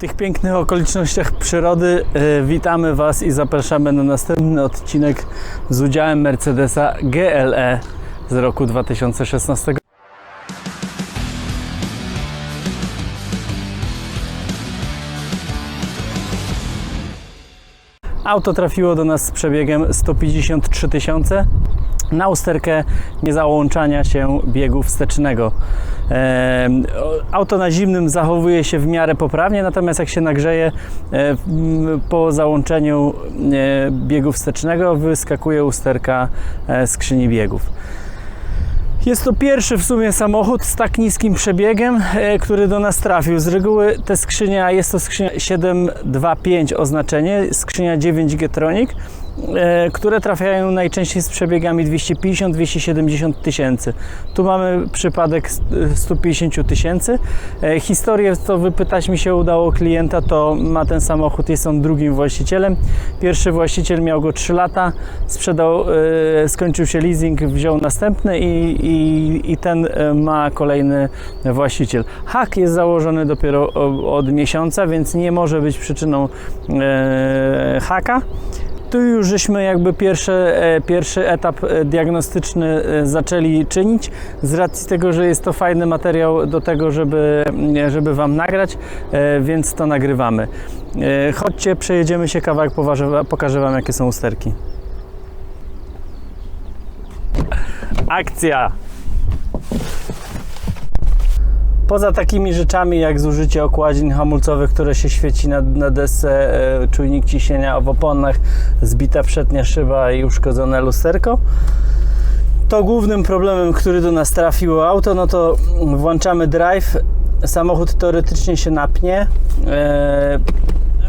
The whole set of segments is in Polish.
tych pięknych okolicznościach przyrody e, witamy Was i zapraszamy na następny odcinek z udziałem Mercedesa GLE z roku 2016. Auto trafiło do nas z przebiegiem 153 tysiące na usterkę niezałączania się biegu wstecznego. Auto na zimnym zachowuje się w miarę poprawnie, natomiast jak się nagrzeje e, po załączeniu e, biegu wstecznego wyskakuje usterka e, skrzyni biegów. Jest to pierwszy w sumie samochód z tak niskim przebiegiem, który do nas trafił. Z reguły te skrzynia, jest to skrzynia 725 oznaczenie, skrzynia 9 Getronic, które trafiają najczęściej z przebiegami 250-270 tysięcy. Tu mamy przypadek st- 150 tysięcy. E, Historię, co wypytać mi się udało klienta, to ma ten samochód, jest on drugim właścicielem. Pierwszy właściciel miał go 3 lata, sprzedał, e, skończył się leasing, wziął następny i, i, i ten e, ma kolejny właściciel. Hak jest założony dopiero od miesiąca, więc nie może być przyczyną e, haka. Tu już żeśmy jakby pierwszy, e, pierwszy etap e, diagnostyczny e, zaczęli czynić z racji tego, że jest to fajny materiał do tego, żeby, m, żeby Wam nagrać, więc to nagrywamy. Chodźcie, przejedziemy się kawałek, pokażę Wam jakie są usterki. Akcja! Poza takimi rzeczami jak zużycie okładzin hamulcowych, które się świeci na, na desce, e, czujnik ciśnienia w oponach, zbita przednia szyba i uszkodzone lusterko, to głównym problemem, który do nas trafiło auto, no to włączamy drive, samochód teoretycznie się napnie, e,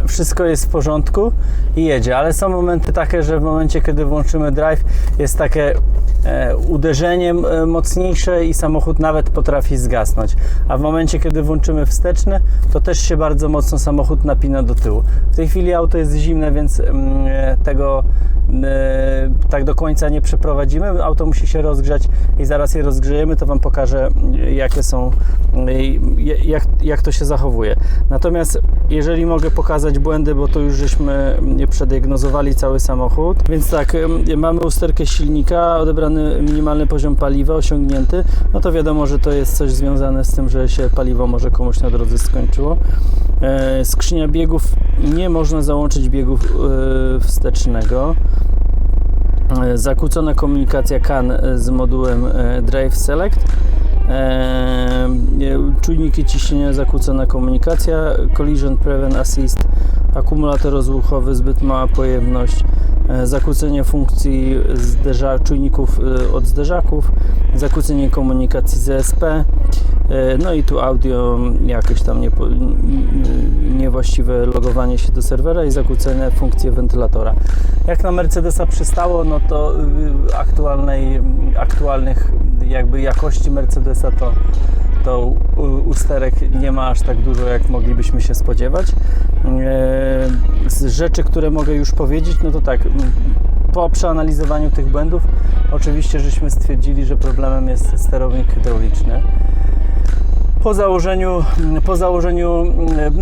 wszystko jest w porządku i jedzie, ale są momenty takie, że w momencie, kiedy włączymy drive, jest takie uderzenie e, mocniejsze i samochód nawet potrafi zgasnąć. A w momencie, kiedy włączymy wsteczny, to też się bardzo mocno samochód napina do tyłu. W tej chwili auto jest zimne, więc mm, e, tego e, tak do końca nie przeprowadzimy. Auto musi się rozgrzać i zaraz je rozgrzejemy, to Wam pokażę e, jakie są, e, jak, jak to się zachowuje. Natomiast jeżeli mogę pokazać błędy, bo to już żeśmy mm, przediagnozowali cały samochód, więc tak, mamy usterkę silnika, odebrany minimalny poziom paliwa osiągnięty, no to wiadomo, że to jest coś związane z tym, że się paliwo może komuś na drodze skończyło. E, Skrzynia biegów, nie można załączyć biegów e, wstecznego. E, Zakłócona komunikacja CAN z modułem Drive Select. Czujniki ciśnienia, zakłócona komunikacja, Collision Prevent Assist, akumulator rozruchowy, zbyt mała pojemność, zakłócenie funkcji zderza, czujników e, od zderzaków, zakłócenie komunikacji z ESP, e, no i tu audio, jakieś tam niepo, niewłaściwe logowanie się do serwera i zakłócone funkcje wentylatora. Jak na Mercedesa przystało, no to y, aktualnej, aktualnych jakby jakości Mercedesa to, to usterek nie ma aż tak dużo, jak moglibyśmy się spodziewać. E, Z rzeczy, które mogę już powiedzieć, no to tak, po przeanalizowaniu tych błędów, oczywiście żeśmy stwierdzili, że problemem jest sterownik hydrauliczny. Po założeniu, po założeniu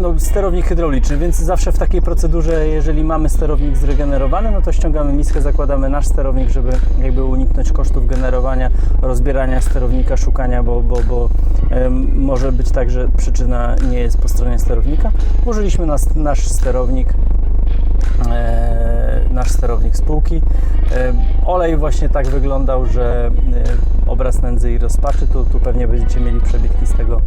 no, sterownik hydrauliczny, więc zawsze w takiej procedurze, jeżeli mamy sterownik zregenerowany, no to ściągamy miskę, zakładamy nasz sterownik, żeby jakby uniknąć kosztów generowania, rozbierania sterownika, szukania, bo, bo, bo może być tak, że przyczyna nie jest po stronie sterownika. Włożyliśmy nas, nasz sterownik nasz sterownik spółki. E, olej właśnie tak wyglądał, że e, obraz nędzy i rozpaczy. Tu, tu pewnie będziecie mieli przebitki z tego,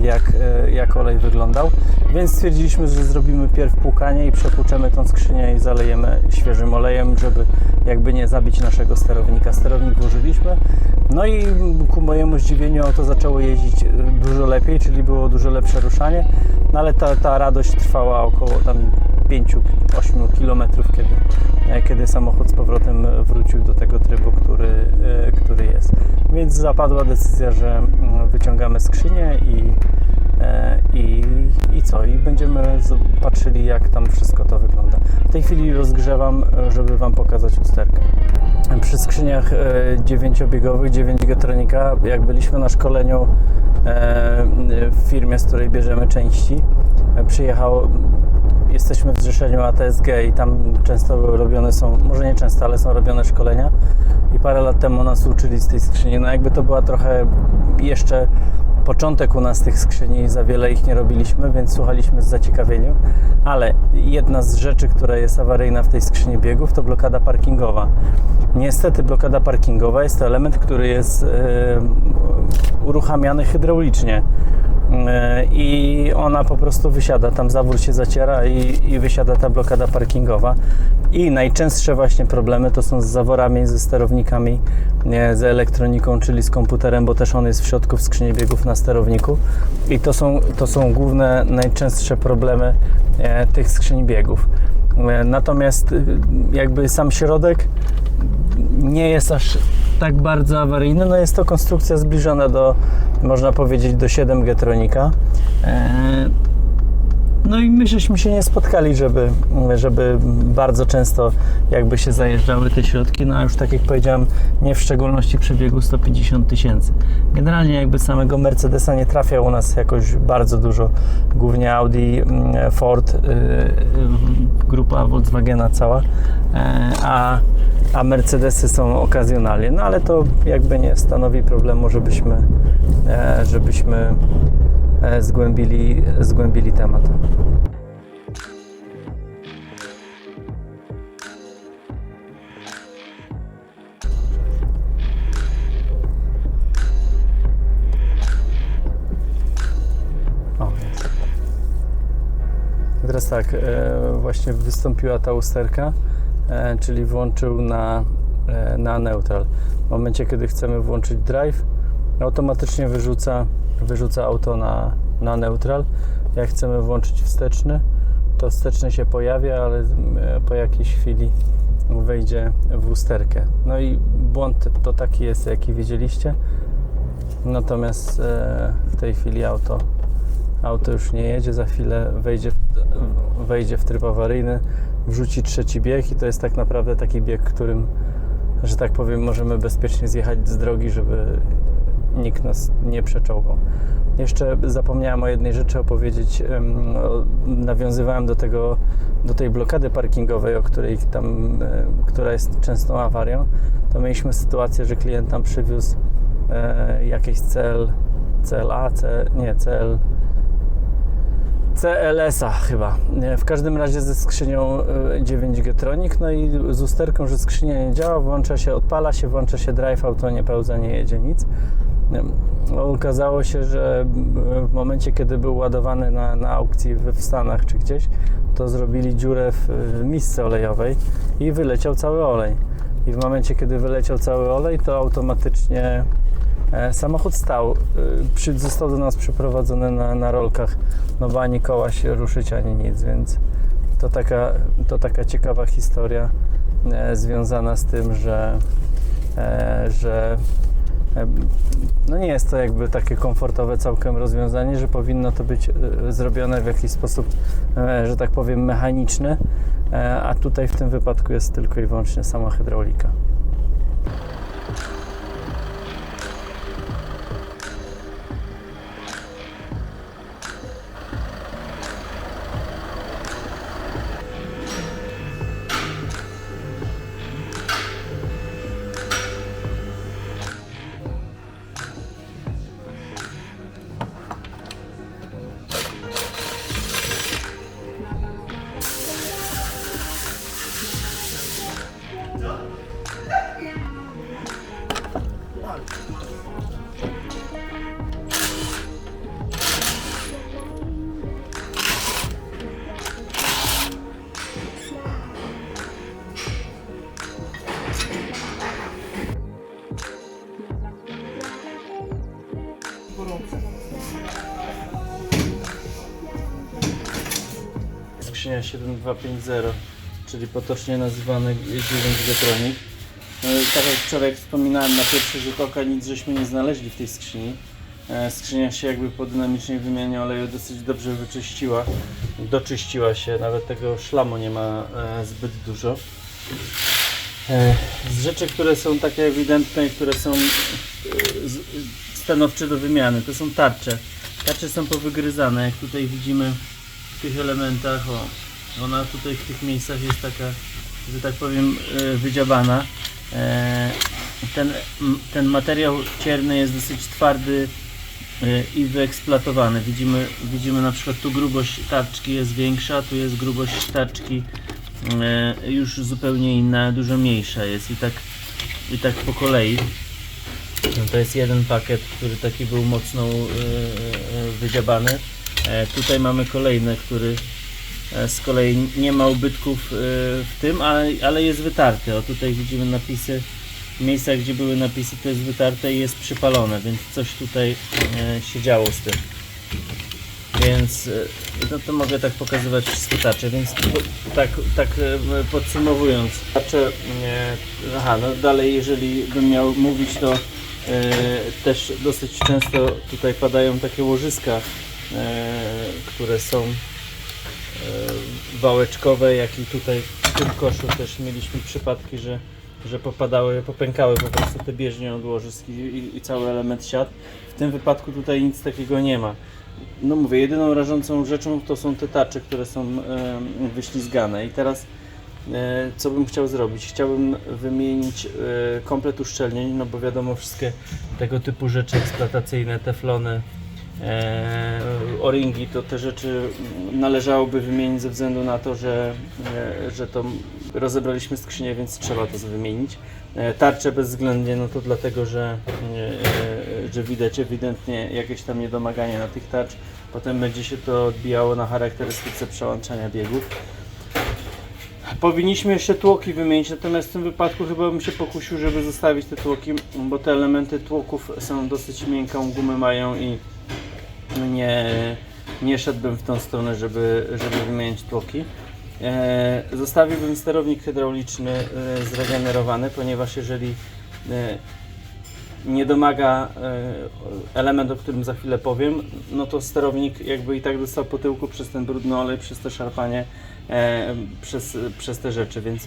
jak, e, jak olej wyglądał. Więc stwierdziliśmy, że zrobimy pierw płukanie i przepłuczemy tą skrzynię i zalejemy świeżym olejem, żeby jakby nie zabić naszego sterownika. Sterownik włożyliśmy. No i ku mojemu zdziwieniu auto zaczęło jeździć e, dużo lepiej, czyli było dużo lepsze ruszanie. No ale ta, ta radość trwała około tam 5-8 km, kiedy, e, kiedy samochód z powrotem wrócił do tego trybu, który, e, który jest. Więc zapadła decyzja, że mm, wyciągamy skrzynię i, e, i, i co? I będziemy patrzyli, jak tam wszystko to wygląda. W tej chwili rozgrzewam, e, żeby Wam pokazać usterkę. przy skrzyniach e, dziewięciobiegowych, 9 Getronika, jak byliśmy na szkoleniu e, w firmie, z której bierzemy części, e, przyjechał, jesteśmy w zrzeszeniu ATSG i tam często robione są, może nie często, ale są robione szkolenia. I parę lat temu nas uczyli z tej skrzyni, no jakby to była trochę jeszcze początek u nas tych skrzyni, za wiele ich nie robiliśmy, więc słuchaliśmy z zaciekawieniem, ale jedna z rzeczy, która jest awaryjna w tej skrzyni biegów to blokada parkingowa. Niestety blokada parkingowa jest to element, który jest e, uruchamiany hydraulicznie i ona po prostu wysiada, tam zawór się zaciera i, i wysiada ta blokada parkingowa. I najczęstsze właśnie problemy to są z zaworami, ze sterownikami, z elektroniką, czyli z komputerem, bo też on jest w środku w skrzyni biegów na sterowniku. I to są, to są główne, najczęstsze problemy e, tych skrzyni biegów. E, Natomiast y, jakby sam środek nie jest aż tak bardzo awaryjny. No jest to konstrukcja zbliżona do, można powiedzieć, do 7 Getronika. No i my żeśmy się nie spotkali, żeby, żeby bardzo często jakby się zajeżdżały te środki, no a już tak jak powiedziałem, nie w szczególności przebiegu 150 tysięcy. Generalnie jakby samego Mercedesa nie trafia u nas jakoś bardzo dużo, głównie Audi, mm, Ford, yy, yy, grupa Volkswagena cała, e, a, a Mercedesy są okazjonalnie, no ale to jakby nie stanowi problemu, żebyśmy, e, żebyśmy zgłębili, zgłębili temat. Teraz tak, e, właśnie wystąpiła ta usterka, e, czyli włączył na, e, na neutral. W momencie, kiedy chcemy włączyć drive, automatycznie wyrzuca, wyrzuca auto na, na neutral. Jak chcemy włączyć wsteczny, to wsteczny się pojawia, ale e, po jakiejś chwili wejdzie w usterkę. No i błąd to taki jest, jaki widzieliście. Natomiast e, w tej chwili auto, auto już nie jedzie, za chwilę wejdzie, wejdzie w tryb awaryjny, wrzuci trzeci bieg i to jest tak naprawdę taki bieg, którym, że tak powiem, możemy bezpiecznie zjechać z drogi, żeby nikt nas nie przeczołgał. Jeszcze zapomniałem o jednej rzeczy opowiedzieć. Nawiązywałem do tego, do tej blokady parkingowej, o której tam, e, która jest częstą awarią. To mieliśmy sytuację, że klient nam przywiózł e, jakiś cel, CLA, C, nie, CL, CLS-a chyba. Nie, W każdym razie ze skrzynią e, 9 Getronic, no i z usterką, że skrzynia nie działa, włącza się, odpala się, włącza się drive, auto nie pełza, nie jedzie nic. No, Okazało się, że w momencie, kiedy był ładowany na, na aukcji w Stanach czy gdzieś, to zrobili dziurę w w misce olejowej i wyleciał cały olej. I w momencie, kiedy wyleciał cały olej, to automatycznie e, samochód stał. E, został do nas przyprowadzony na, na rolkach, no bo ani koła się ruszyć, ani nic, więc to taka, to taka ciekawa historia e, związana z tym, że, że no nie jest to jakby takie komfortowe całkiem rozwiązanie, że powinno to być e, zrobione w jakiś sposób, e, że tak powiem, mechaniczny, e, a tutaj w tym wypadku jest tylko i wyłącznie sama hydraulika. Skrzynia 7250, czyli potocznie nazywany 9 Getronic. No, tak jak wczoraj wspominałem, na pierwszy rzut oka nic żeśmy nie znaleźli w tej skrzyni. E, Skrzynia się jakby po dynamicznej wymianie oleju dosyć dobrze wyczyściła. Doczyściła się, nawet tego szlamu nie ma e, zbyt dużo. E, Z rzeczy, które są takie ewidentne i które są stanowcze do wymiany, to są tarcze. Tarcze są powygryzane, jak tutaj widzimy tych elementach. O, ona tutaj w tych miejscach jest taka, że tak powiem, e, wydziabana. E, Ten, ten materiał cierny jest dosyć twardy e, i wyeksploatowany. Widzimy, widzimy na przykład tu grubość tarczki jest większa, tu jest grubość tarczki już zupełnie inna, dużo mniejsza jest i tak, i tak po kolei. No to jest jeden pakiet, który taki był mocno wydziabany. E, tutaj mamy kolejny, który e, z kolei nie ma ubytków e, w tym, ale, jest wytarty. O tutaj widzimy napisy, w miejscach gdzie były napisy to jest wytarte i jest przypalone, więc coś tutaj się działo z tym. Więc no to mogę tak pokazywać wszystkie tarcze, więc tak, tak podsumowując, tarcze, e, aha, no dalej jeżeli bym miał mówić, to też dosyć często tutaj padają takie łożyska, które są e, wałeczkowe, jak i tutaj w tym koszu też mieliśmy przypadki, że, że popadały, popękały po prostu te bieżnie od łożysk i, i, i cały element siat. W tym wypadku tutaj nic takiego nie ma. No mówię, jedyną rażącą rzeczą to są te tarcze, które są e, wyślizgane i teraz e, co bym chciał zrobić? Chciałbym wymienić e, komplet uszczelnień, no bo wiadomo wszystkie tego typu rzeczy eksploatacyjne, teflony, e, o-ringi, to te rzeczy należałoby wymienić ze względu na to, że, e, że to rozebraliśmy skrzynię, więc trzeba to wymienić. E, tarcze bezwzględnie, no to dlatego, że, e, e, że widać ewidentnie jakieś tam niedomagania na tych tarcz. Potem będzie się to odbijało na charakterystyce przełączania biegów. Powinniśmy jeszcze tłoki wymienić, natomiast w tym wypadku chyba bym się pokusił, żeby zostawić te tłoki, bo te elementy tłoków są dosyć miękką gumę mają i nie, nie szedłbym w tą stronę, żeby, żeby wymienić tłoki. E, zostawiłbym sterownik hydrauliczny e, zregenerowany, ponieważ jeżeli e, nie domaga e, element, o którym za chwilę powiem, no to sterownik jakby i tak dostał po tyłku przez ten brudny olej, przez to szarpanie, e, przez, przez te rzeczy, więc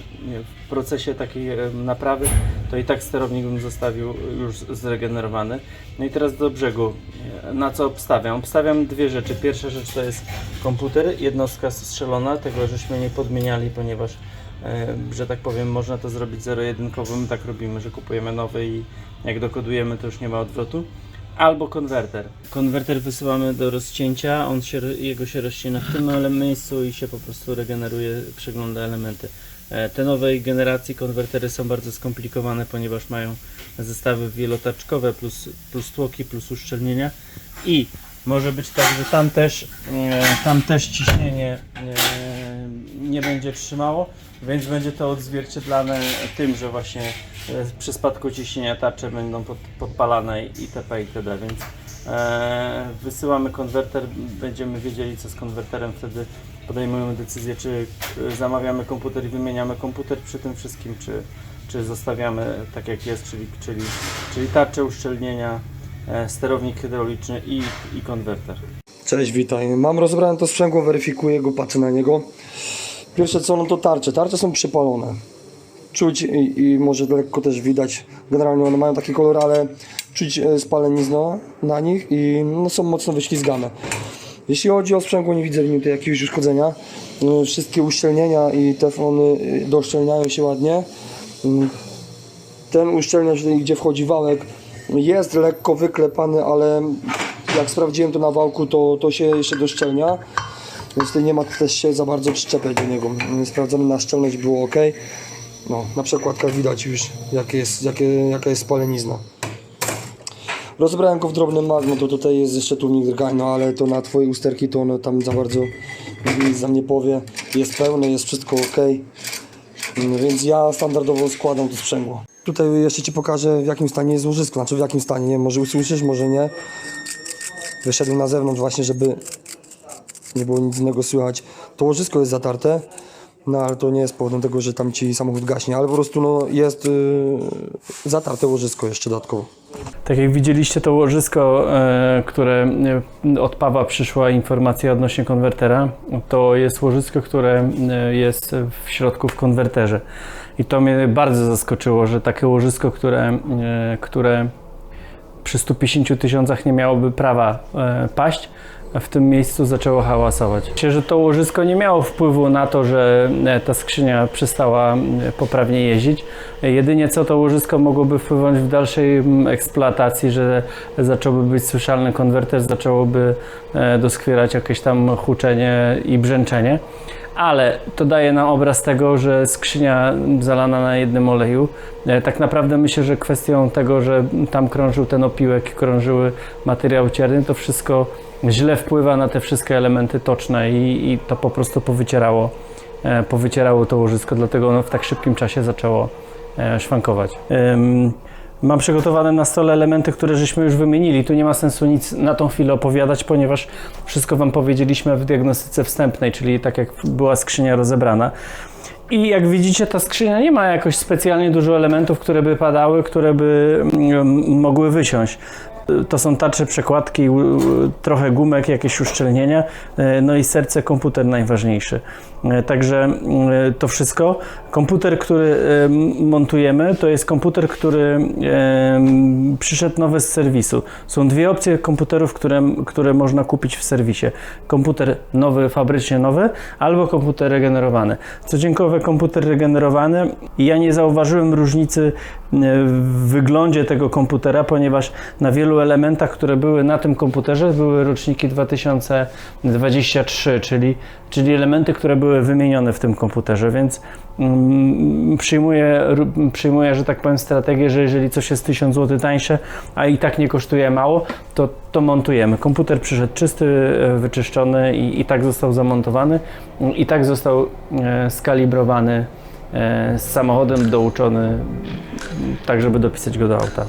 w procesie takiej e, naprawy to i tak sterownik bym zostawił już zregenerowany. No i teraz do brzegu. Na co obstawiam? Obstawiam dwie rzeczy. Pierwsza rzecz to jest komputer, jednostka strzelona, tego żeśmy nie podmieniali, ponieważ e, że tak powiem, można to zrobić zero-jedynkowo, my tak robimy, że kupujemy nowy i jak dokodujemy, to już nie ma odwrotu. Albo konwerter. Konwerter wysyłamy do rozcięcia, on się, jego się rozcina w tym miejscu i się po prostu regeneruje, przegląda elementy. E, Te nowej generacji konwertery są bardzo skomplikowane, ponieważ mają zestawy wielotaczkowe plus, plus tłoki, plus uszczelnienia i może być tak, że tam też, e, tam też ciśnienie e, nie będzie trzymało, więc będzie to odzwierciedlane tym, że właśnie przy spadku ciśnienia tarcze będą pod, podpalane itp. itd. Więc wysyłamy konwerter, będziemy wiedzieli co z konwerterem, wtedy podejmujemy decyzję, czy e, zamawiamy komputer i wymieniamy komputer przy tym wszystkim, czy, czy zostawiamy tak jak jest, czyli, czyli, czyli tarczę uszczelnienia, e, sterownik hydrauliczny i, i konwerter. Cześć, witaj. Mam rozebrane to sprzęgło, weryfikuję go, patrzę na niego. Pierwsze co, no to tarcze. Tarcze są przypalone. Czuć i, i może lekko też widać, generalnie one mają taki kolor, ale czuć e, spalenizna na nich i no, są mocno wyślizgane. Jeśli chodzi o sprzęgło, nie widzę tutaj jakiegoś uszkodzenia. E, Wszystkie uszczelnienia i teflony e, doszczelniają się ładnie. Mm, Ten uszczelniacz, gdzie wchodzi wałek, jest lekko wyklepany, ale jak sprawdziłem to na wałku, to, to się jeszcze doszczelnia. Więc tutaj nie ma też się za bardzo przyczepiać do niego. Sprawdzamy na szczelność, było ok. No, na przekładkach widać już jakie jest, jakie, jaka jest spalenizna. Rozebrałem go w drobnym magno, to tutaj jest jeszcze tłumik drgań, no ale to na twoje usterki to ono tam za bardzo nic za mnie powie. Jest pełne, jest wszystko ok. Mm, Więc ja standardowo składam to sprzęgło. Tutaj jeszcze Ci pokażę w jakim stanie jest łożysko, znaczy w jakim stanie, nie? może usłyszysz, może nie. Wyszedłem na zewnątrz właśnie, żeby nie było nic innego słychać. To łożysko jest zatarte, no ale to nie jest powodem tego, że tam Ci samochód gaśnie, ale po prostu no, jest yy, zatarte łożysko jeszcze dodatkowo. Tak jak widzieliście to łożysko, e, które e, od Pawła przyszła informacja odnośnie konwertera, to jest łożysko, które e, jest w środku w konwerterze. I to mnie bardzo zaskoczyło, że takie łożysko, które, które przy 150 tysiącach nie miałoby prawa paść, w tym miejscu zaczęło hałasować. Myślę, że to łożysko nie miało wpływu na to, że e, ta skrzynia przestała poprawnie jeździć. Jedynie co to łożysko mogłoby wpłynąć w dalszej eksploatacji, że zacząłby być słyszalny konwerter, zaczęłoby e, doskwierać jakieś tam huczenie i brzęczenie. Ale to daje nam obraz tego, że skrzynia zalana na jednym oleju. e, Tak naprawdę myślę, że kwestią tego, że tam krążył ten opiłek, krążyły materiał cierny, to wszystko źle wpływa na te wszystkie elementy toczne i, i to po prostu powycierało, e, powycierało to łożysko, dlatego ono w tak szybkim czasie zaczęło e, szwankować. Mam przygotowane na stole elementy, które żeśmy już wymienili. Tu nie ma sensu nic na tą chwilę opowiadać, ponieważ wszystko Wam powiedzieliśmy w diagnostyce wstępnej, czyli tak jak była skrzynia rozebrana. I jak widzicie, ta skrzynia nie ma jakoś specjalnie dużo elementów, które by padały, które by mm, mogły wysiąść. To są tarcze, przekładki, trochę gumek, jakieś uszczelnienia, e, no i serce, komputer najważniejszy. E, Także mm, to wszystko. Komputer, który e, montujemy, to jest komputer, który e, przyszedł nowy z serwisu. Są dwie opcje komputerów, które, które można kupić w serwisie. Komputer nowy, fabrycznie nowy, albo komputer regenerowany. Co ciekawe, komputer regenerowany, ja nie zauważyłem różnicy e, w wyglądzie tego komputera, ponieważ na wielu elementach, które były na tym komputerze, były roczniki 2023, czyli, czyli elementy, które były wymienione w tym komputerze, więc mm, przyjmuję, przyjmuję, że tak powiem, strategię, że jeżeli coś jest 1000 zł tańsze, a i tak nie kosztuje mało, to, to montujemy. Komputer przyszedł czysty, e, wyczyszczony i, i tak został zamontowany, i tak został e, skalibrowany e, z samochodem, douczony, tak żeby dopisać go do auta.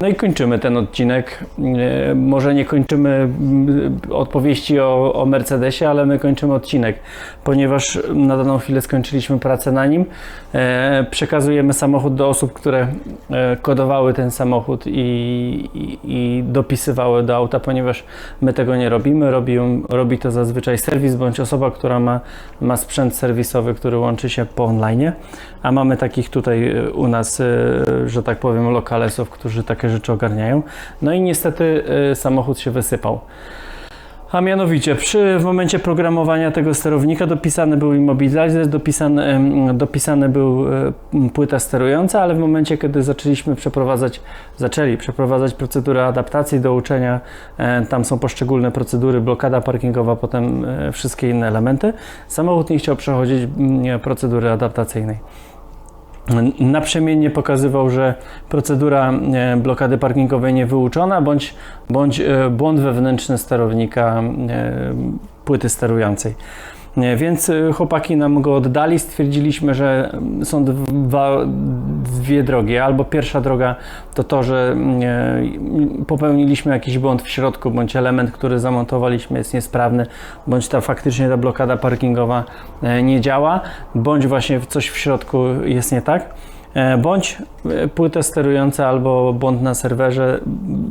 No i kończymy ten odcinek. Może nie kończymy mm, odpowieści o, o Mercedesie, ale my kończymy odcinek, ponieważ na daną chwilę skończyliśmy pracę na nim. E, Przekazujemy samochód do osób, które e, kodowały ten samochód i, i, i dopisywały do auta, ponieważ my tego nie robimy. Robi, robi to zazwyczaj serwis bądź osoba, która ma, ma sprzęt serwisowy, który łączy się po online. A mamy takich tutaj u nas, e, że tak powiem, lokalesów, którzy takie rzeczy ogarniają. No i niestety e, samochód się wysypał. A mianowicie, przy, w momencie programowania tego sterownika dopisany był immobilizer, dopisany, dopisany był m, płyta sterująca, ale w momencie, kiedy zaczęliśmy przeprowadzać, zaczęli przeprowadzać procedurę adaptacji do uczenia, e, tam są poszczególne procedury, blokada parkingowa, potem e, wszystkie inne elementy, samochód nie chciał przechodzić m, procedury adaptacyjnej naprzemiennie pokazywał, że procedura e, blokady parkingowej nie wyuczona, bądź, bądź e, błąd wewnętrzny sterownika e, płyty sterującej. Więc e, chłopaki nam go oddali. Stwierdziliśmy, że mm, są dwa, dwie drogi. Albo pierwsza droga to to, że e, popełniliśmy jakiś błąd w środku, bądź element, który zamontowaliśmy jest niesprawny, bądź ta faktycznie ta blokada parkingowa e, nie działa, bądź właśnie coś w środku jest nie tak. E, Bądź e, płyta sterująca albo błąd na serwerze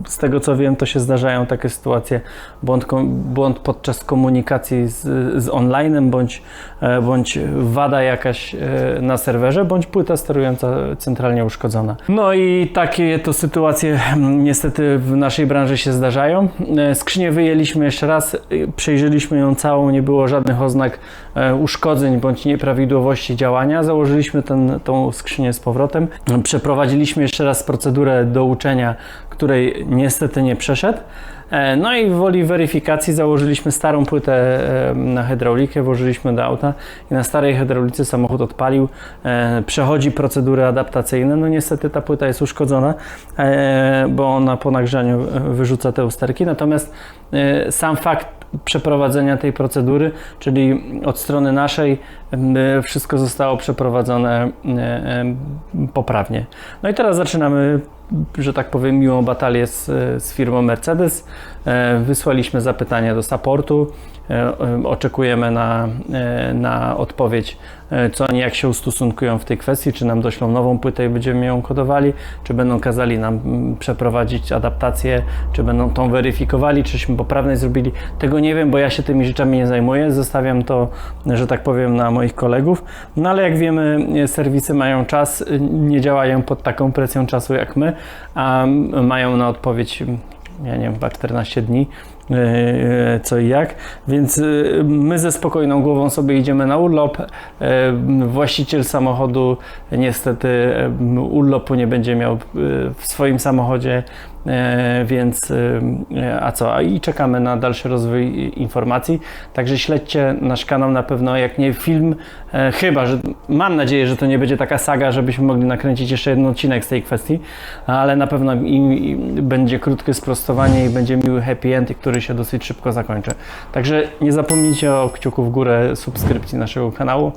z tego co wiem, to się zdarzają takie sytuacje, błąd, błąd podczas komunikacji z, z onlinem, bądź, e, bądź wada jakaś na serwerze, bądź płyta sterująca centralnie uszkodzona. No i takie to sytuacje mm, niestety w naszej branży się zdarzają. Skrzynię wyjęliśmy jeszcze raz, przejrzeliśmy ją całą, nie było żadnych oznak uszkodzeń bądź nieprawidłowości działania. Założyliśmy ten, tą skrzynię z powrotem. Przeprowadziliśmy jeszcze raz procedurę do uczenia, której niestety nie przeszedł. E, No i w woli weryfikacji założyliśmy starą płytę e, na hydraulikę, włożyliśmy do auta i na starej hydraulice samochód odpalił. E, Przechodzi procedury adaptacyjne. No niestety ta płyta jest uszkodzona, bo ona po nagrzaniu wyrzuca te usterki. Natomiast sam fakt przeprowadzenia tej procedury, czyli od strony naszej e, wszystko zostało przeprowadzone e, poprawnie. No i teraz zaczynamy, że tak powiem, miłą batalię z, z firmą Mercedes. E, Wysłaliśmy zapytania do supportu. E, e, Oczekujemy na, na odpowiedź, co oni jak się ustosunkują w tej kwestii, czy nam doślą nową płytę i będziemy ją kodowali, czy będą kazali nam mm, przeprowadzić adaptację, czy będą tą weryfikowali, czyśmy poprawnej zrobili. Tego nie wiem, bo ja się tymi rzeczami nie zajmuję. Zostawiam to, że tak powiem, na moich kolegów. No ale jak wiemy, serwisy mają czas, nie działają pod taką presją czasu jak my, a mają na odpowiedź, ja nie wiem, chyba 14 dni e, co i jak, więc e, my ze spokojną głową sobie idziemy na urlop. E, Właściciel samochodu niestety e, urlopu nie będzie miał e, w swoim samochodzie, e, więc e, a co? I czekamy na dalszy rozwój informacji. Także śledźcie nasz kanał na pewno, jak nie film, e, chyba, że mam nadzieję, że to nie będzie taka saga, żebyśmy mogli nakręcić jeszcze jeden odcinek z tej kwestii, ale na pewno i będzie krótkie sprostowanie i będzie miły happy end, który się dosyć szybko zakończy. Także nie zapomnijcie o kciuku w górę subskrypcji naszego kanału.